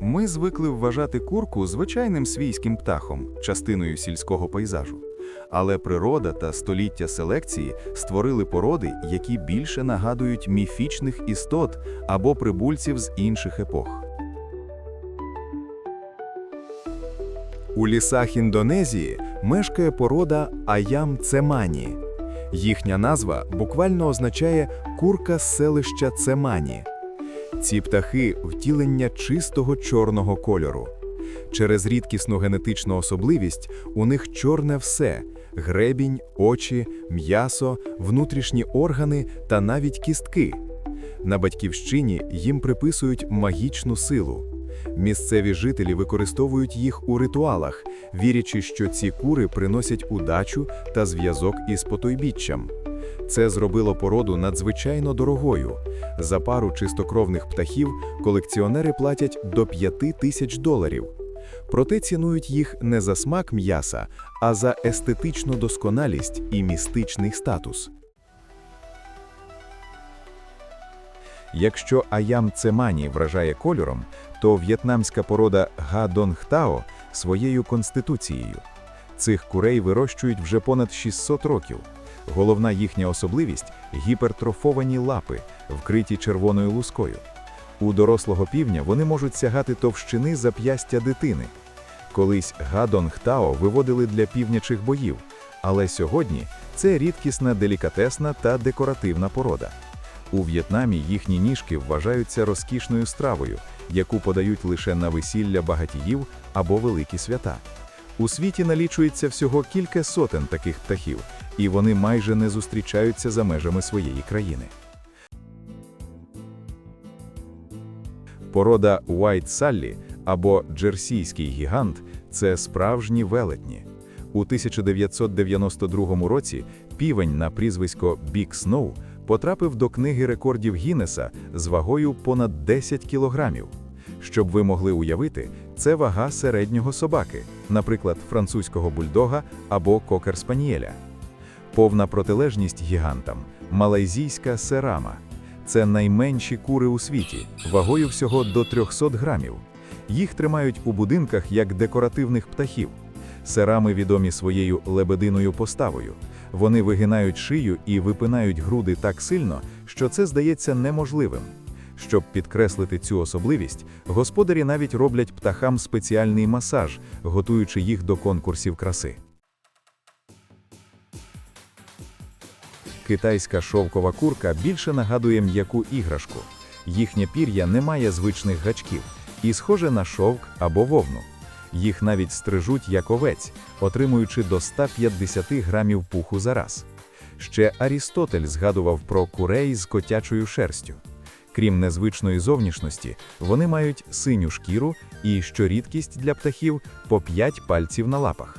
Ми звикли вважати курку звичайним свійським птахом, частиною сільського пейзажу. Але природа та століття селекції створили породи, які більше нагадують міфічних істот або прибульців з інших епох. У лісах Індонезії мешкає порода Аям цемані. Їхня назва буквально означає курка селища Цемані. Ці птахи втілення чистого чорного кольору. Через рідкісну генетичну особливість у них чорне все гребінь, очі, м'ясо, внутрішні органи та навіть кістки. На батьківщині їм приписують магічну силу. Місцеві жителі використовують їх у ритуалах, вірячи, що ці кури приносять удачу та зв'язок із потойбіччям. Це зробило породу надзвичайно дорогою. За пару чистокровних птахів колекціонери платять до 5 тисяч доларів. Проте цінують їх не за смак м'яса, а за естетичну досконалість і містичний статус. Якщо аям цемані вражає кольором, то в'єтнамська порода Га Донг Тао своєю конституцією. Цих курей вирощують вже понад 600 років. Головна їхня особливість гіпертрофовані лапи, вкриті червоною лускою. У дорослого півня вони можуть сягати товщини зап'ястя дитини. Колись Гадонг Тао виводили для півнячих боїв, але сьогодні це рідкісна делікатесна та декоративна порода. У В'єтнамі їхні ніжки вважаються розкішною стравою, яку подають лише на весілля багатіїв або великі свята. У світі налічується всього кілька сотень таких птахів, і вони майже не зустрічаються за межами своєї країни. Порода White Sally або джерсійський гігант це справжні велетні. У 1992 році півень на прізвисько Big Snow потрапив до книги рекордів Гіннеса з вагою понад 10 кілограмів. Щоб ви могли уявити, це вага середнього собаки, наприклад, французького бульдога або кокер-спанієля. Повна протилежність гігантам малайзійська серама. Це найменші кури у світі, вагою всього до 300 грамів. Їх тримають у будинках як декоративних птахів. Серами відомі своєю лебединою поставою. Вони вигинають шию і випинають груди так сильно, що це здається неможливим. Щоб підкреслити цю особливість, господарі навіть роблять птахам спеціальний масаж, готуючи їх до конкурсів краси. Китайська шовкова курка більше нагадує м'яку іграшку. Їхнє пір'я не має звичних гачків і схоже на шовк або вовну. Їх навіть стрижуть як овець, отримуючи до 150 грамів пуху за раз. Ще Арістотель згадував про курей з котячою шерстю. Крім незвичної зовнішності, вони мають синю шкіру і, що рідкість для птахів, по 5 пальців на лапах.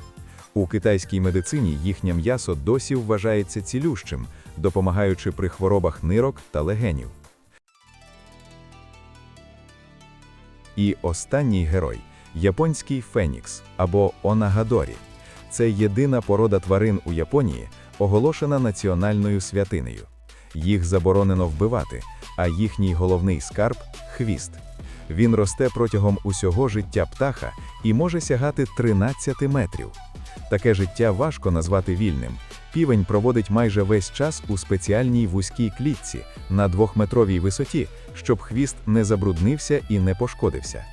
У китайській медицині їхнє м'ясо досі вважається цілющим, допомагаючи при хворобах нирок та легенів. І останній герой японський фенікс або онагадорі. Це єдина порода тварин у Японії, оголошена національною святинею. Їх заборонено вбивати, а їхній головний скарб хвіст. Він росте протягом усього життя птаха і може сягати 13 метрів. Таке життя важко назвати вільним. Півень проводить майже весь час у спеціальній вузькій клітці на двохметровій висоті, щоб хвіст не забруднився і не пошкодився.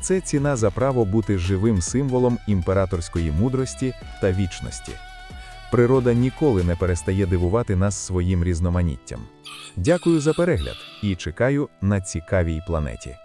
Це ціна за право бути живим символом імператорської мудрості та вічності. Природа ніколи не перестає дивувати нас своїм різноманіттям. Дякую за перегляд і чекаю на цікавій планеті.